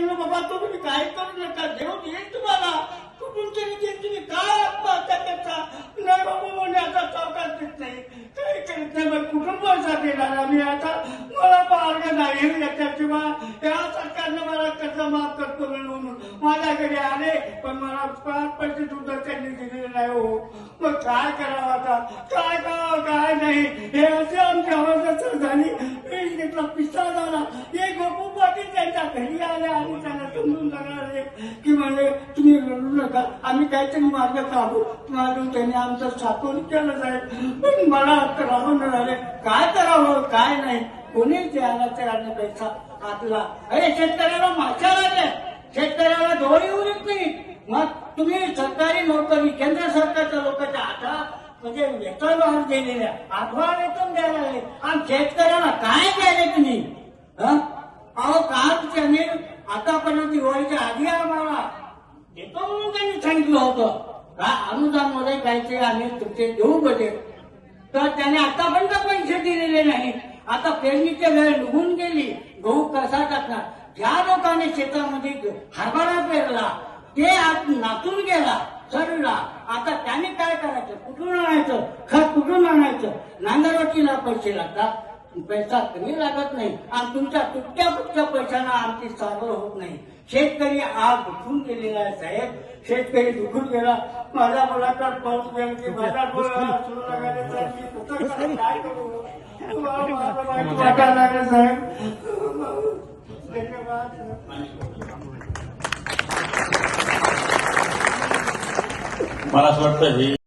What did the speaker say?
बाबा तुम्ही काय करू नका देव येईल तुम्हाला? कुठून तरी देईल तुम्ही? काय आत्महत्या करता? नाही बाबा म्हणजे आता चौकात देत नाही. काय करत नाही मग कुटुंबासाठी येणार आम्ही आता? मला मार्ग नाही याच्याशिवाय या सरकारनं मला कर्ज माफ करतो म्हणून? माझ्याकडे आले पण मला पाच पैसे सुद्धा त्यांनी दिलेले नाही हो. मग काय करावं आता? काय करावं काय नाही? हे घरी आले आणि त्याला समजून सांगणारे की म्हणजे तुम्ही रडू नका आम्ही काहीतरी मार्ग काढू. तुम्हाला त्यांनी आमचं साठवून केलं जाईल पण मला आता राहून झाले. काय करावं? काय नाही. कोणीच द्यायला तयार पैसा आपला अरे शेतकऱ्याला माशा लागल्या शेतकऱ्याला डोळे उरत नाही. मग तुम्ही सरकारी नोकरी केंद्र सरकारच्या लोकांच्या आता म्हणजे वेतन वाढ दिलेल्या आठवा वेतन द्यायला लागले. आणि शेतकऱ्याला काय द्यायला तुम्ही? अहो काम दिवाळीच्या आधी आम्हाला देतो म्हणून त्यांनी सांगितलं होतं. का अनुदानमध्ये काहीतरी आम्ही तुमचे देऊ बजेट तर त्याने आतापर्यंत पैसे दिलेले नाही. आता पेरणीच्या वेळ निघून गेली. गहू कसा टाकणार? ज्या लोकांनी शेतामध्ये हरभरा पेरला ते आज नाचून गेला सरला आता त्याने काय करायचं? कुठून आणायचं? खत कुठून आणायचं? नांदरवाटीला पैसे लागतात. पैसा कमी लागत नाही आणि तुमच्या तुटक्या फुटक्या पैशानं आमची सागर होत नाही. शेतकरी आज दुखून गेलेला आहे साहेब. शेतकरी दुखून गेला. माझ्या मुलाकडे पाऊस माझ्या मुलाला सुरू लागायला? काय करू? मला माझं वाटायला लागलं साहेब. धन्यवाद. मला असं वाटतं हे